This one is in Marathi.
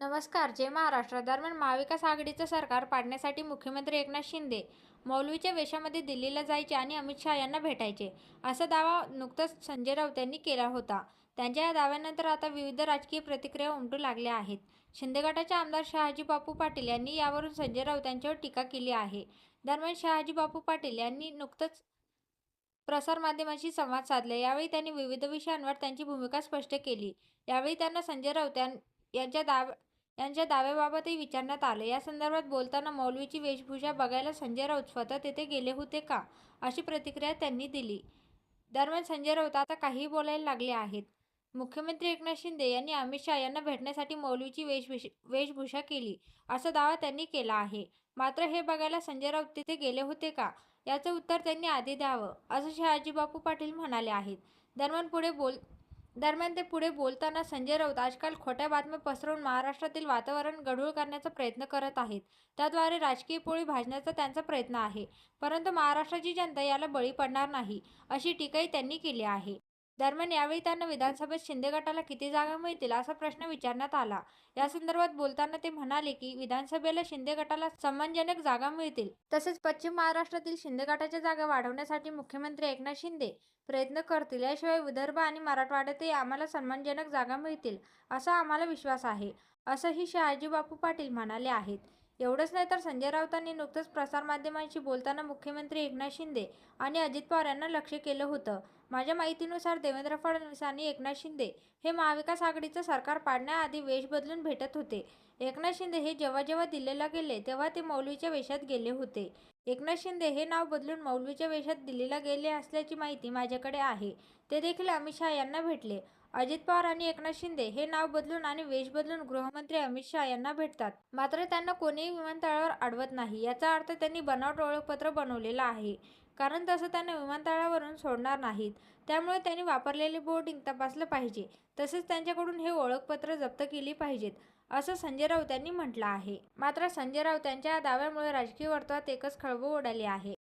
नमस्कार जय महाराष्ट्र दरम्यान महाविकास आघाडीचं सरकार पाडण्यासाठी मुख्यमंत्री एकनाथ शिंदे मौलवीच्या वेशामध्ये दिल्लीला जायचे आणि अमित शहा यांना भेटायचे असा दावा नुकताच संजय राऊत यांनी केला होता. त्यांच्या या दाव्यानंतर आता विविध राजकीय प्रतिक्रिया उमटू लागल्या आहेत. शिंदे गटाचे आमदार शहाजी बापू पाटील यांनी यावरून संजय राऊत यांच्यावर टीका केली आहे. दरम्यान शहाजी बापू पाटील यांनी नुकतंच प्रसारमाध्यमांशी संवाद साधला. यावेळी त्यांनी विविध विषयांवर त्यांची भूमिका स्पष्ट केली. यावेळी त्यांना संजय राऊत यां- यांच्या दाव्या यांच्या दाव्याबाबतही विचारण्यात आलं. या संदर्भात बोलताना मौलवीची वेशभूषा बघायला संजय राऊत स्वतः तेथे गेले होते का अशी प्रतिक्रिया त्यांनी दिली. दरम्यान संजय राऊत आता काहीही बोलायला लागले आहेत. मुख्यमंत्री एकनाथ शिंदे यांनी अमित शहा यांना भेटण्यासाठी मौलवीची वेशभूष वेशभूषा केली असा दावा त्यांनी केला आहे. मात्र हे बघायला संजय राऊत तिथे गेले होते का याचं उत्तर त्यांनी आधी द्यावं असं शहाजी बापू पाटील म्हणाले आहेत. दरम्यान पुढे बोल दरम्यान ते पुढे बोलताना संजय राऊत आजकाल खोट्या बातम्या पसरवून महाराष्ट्रातील वातावरण गढूळ करण्याचा प्रयत्न करत आहेत. त्याद्वारे राजकीय पोळी भाजण्याचा त्यांचा प्रयत्न आहे. परंतु महाराष्ट्राची जनता याला बळी पडणार नाही अशी टीकाही त्यांनी केली आहे. दरम्यान यावेळी त्यांना विधानसभेत शिंदे गटाला किती जागा मिळतील असा प्रश्न विचारण्यात आला. या संदर्भात बोलताना ते म्हणाले की विधानसभेला शिंदे गटाला सन्मानजनक जागा मिळतील. तसेच पश्चिम महाराष्ट्रातील शिंदे गटाच्या जागा वाढवण्यासाठी मुख्यमंत्री एकनाथ शिंदे प्रयत्न करतील. याशिवाय विदर्भ आणि मराठवाड्यातही आम्हाला सन्मानजनक जागा मिळतील असा आम्हाला विश्वास आहे असंही शहाजी बापू पाटील म्हणाले आहेत. एवढंच नाही तर संजय राऊतांनी नुकतंच प्रसारमाध्यमांशी बोलताना मुख्यमंत्री एकनाथ शिंदे आणि अजित पवार यांना लक्ष केलं होतं. माझ्या माहितीनुसार देवेंद्र फडणवीस आणि एकनाथ शिंदे हे महाविकास आघाडीचं सरकार पाडण्याआधी वेश बदलून भेटत होते. एकनाथ शिंदे हे जेव्हा जेव्हा दिल्लीला गेले तेव्हा ते मौलवीच्या वेशात गेले होते. एकनाथ शिंदे हे नाव बदलून मौलवीच्या वेशात दिल्लीला गेले असल्याची माहिती माझ्याकडे आहे. ते देखील अमित शहा यांना भेटले. अजित पवार आणि एकनाथ शिंदे हे नाव बदलून आणि वेश बदलून गृहमंत्री अमित शहा यांना भेटतात. मात्र त्यांना कोणीही विमानतळावर अडवत नाही याचा अर्थ त्यांनी बनावट ओळखपत्र बनवलेलं आहे. कारण तसं त्यांना विमानतळावरून सोडणार नाहीत. त्यामुळे त्यांनी वापरलेले बोर्डिंग तपासलं पाहिजे. तसेच त्यांच्याकडून हे ओळखपत्र जप्त केली पाहिजेत असं संजय राऊत यांनी म्हटलं आहे. मात्र संजय राऊत यांच्या दाव्यामुळे राजकीय वर्तुळात एकच खळबळ उडाली आहे.